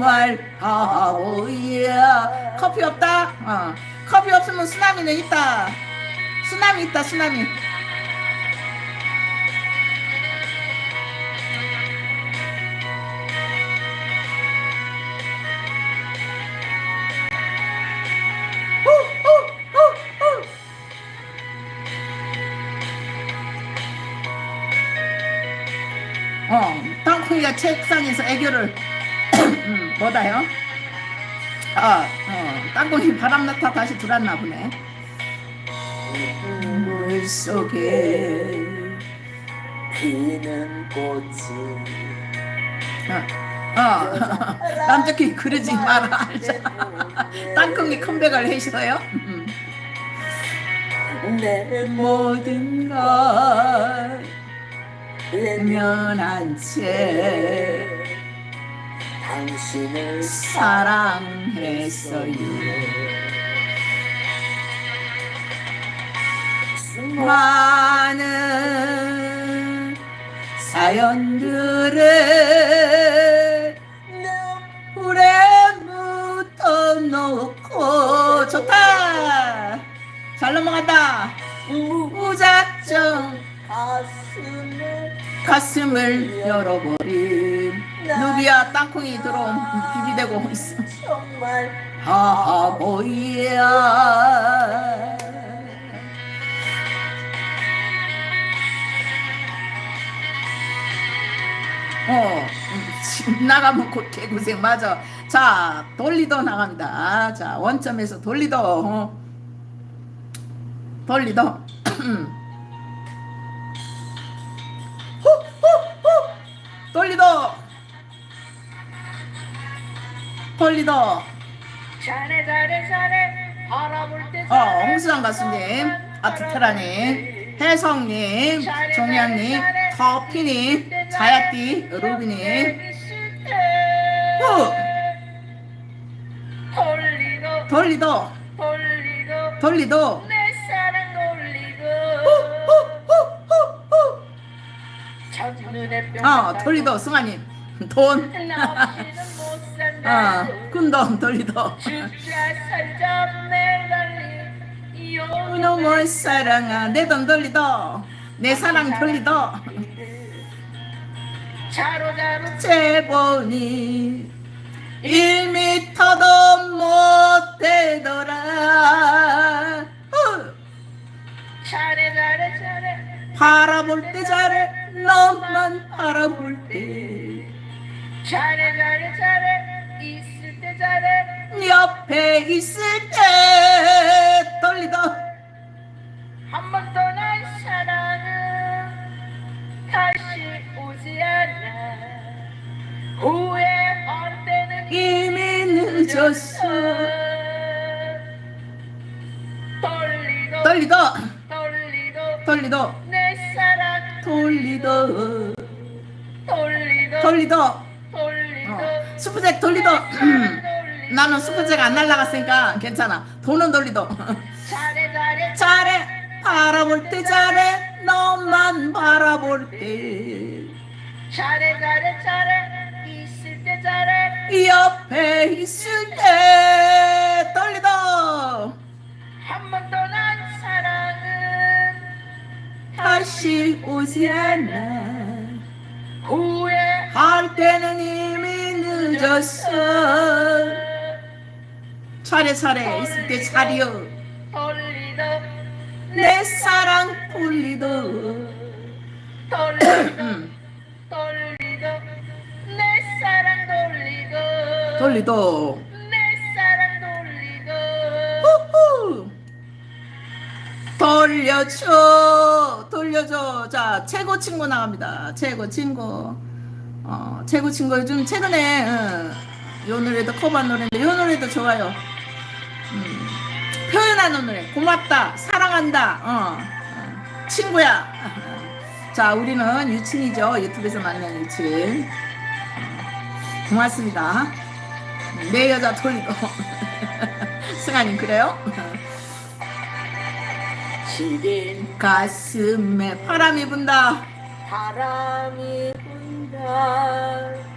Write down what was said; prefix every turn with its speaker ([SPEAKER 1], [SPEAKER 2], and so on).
[SPEAKER 1] 정말 바보야 커피 없다? 어. 커피 없으면 쓰나미는 있다 쓰나미 있다 쓰나미. 어, 땅콩이가 책상에서 애교를 음, 뭐다요? 아, 어, 땅콩이 바람 나타 다시 들었나 보네. 물 속에
[SPEAKER 2] 피는 꽃이
[SPEAKER 1] 어, 어, 남자끼리 그러지 마라. 땅콩이 컴백을. 음.
[SPEAKER 2] 내
[SPEAKER 1] 모든 걸
[SPEAKER 2] 모든
[SPEAKER 1] 면한 채
[SPEAKER 2] 당신을
[SPEAKER 1] 사랑했어요. 많은 사연들을 불에 묻어 놓고 좋다. 잘 넘어간다. 무작정
[SPEAKER 2] 가슴을
[SPEAKER 1] 가슴을 열어버린 누비야 땅콩이 들어옴 비비대고 있어.
[SPEAKER 2] 정말
[SPEAKER 1] 바보야. 어, 나가면 곧 개고생 맞아. 자, 돌리도 나갑니다. 자, 원점에서 돌리도. 어. 돌리도. 돌리도. 돌리도.
[SPEAKER 2] 잘해 잘해 잘해. 바라볼 때
[SPEAKER 1] 어, 홍수장 가수님, 아트테라님, 혜성님, 종양님, 터피님, 자야띠, 루비님, 후!
[SPEAKER 2] 돌리도
[SPEAKER 1] 돌리도,
[SPEAKER 2] 돌리도
[SPEAKER 1] 어, 돌리도, 승아님, 돈, 어, 큰돈, 돌리도. 이놈을 사랑아, 내 돈 돌리도, 내 사랑 돌리도, 재보니 1미터도 못 바라볼 때. 잘해
[SPEAKER 2] 잘해 잘해. 있을 때 잘해.
[SPEAKER 1] 옆에 있을 때 떨리다.
[SPEAKER 2] 한번 떠난 사랑은 다시 오지 않아. 후회 할 때는
[SPEAKER 1] 이미 늦었어.
[SPEAKER 2] 돌리도
[SPEAKER 1] 떨리다.
[SPEAKER 2] 돌리도
[SPEAKER 1] 떨리다.
[SPEAKER 2] 내 사랑
[SPEAKER 1] 돌리다
[SPEAKER 2] 돌리도
[SPEAKER 1] 어. 스프잭 돌리다 나는 스프잭 안 날라갔으니까 괜찮아. 돈은 돌리다
[SPEAKER 2] 잘해 잘해.
[SPEAKER 1] 잘해. 바라볼 때 잘해. 너만 바라볼 때.
[SPEAKER 2] 잘해 잘해 잘해. 있을 때 잘해.
[SPEAKER 1] 옆에 있을 때 떨리다
[SPEAKER 2] 한 번 떠난 사랑은
[SPEAKER 1] 다시 오지 않아
[SPEAKER 2] 후회할
[SPEAKER 1] 할 때는 이미 늦었어. 차례차례. 있을 때 차려
[SPEAKER 2] 돌리도
[SPEAKER 1] 내 사랑
[SPEAKER 2] 돌리도
[SPEAKER 1] 음,
[SPEAKER 2] 돌리도 내 사랑 돌리도
[SPEAKER 1] 돌리다 돌려줘 돌려줘. 자 최고 친구 나갑니다. 최고 친구. 어 최고 친구 요즘 최근에 어, 요 노래도 커버한 노래인데 요 노래도 좋아요. 음, 표현하는 노래. 고맙다 사랑한다. 어, 어, 친구야. 자 우리는 유친이죠. 유튜브에서 만난 유친 어, 고맙습니다. 내 여자 돌리고. 승아님 그래요?
[SPEAKER 2] 시린
[SPEAKER 1] 가슴에 바람이 분다.
[SPEAKER 2] 바람이 분다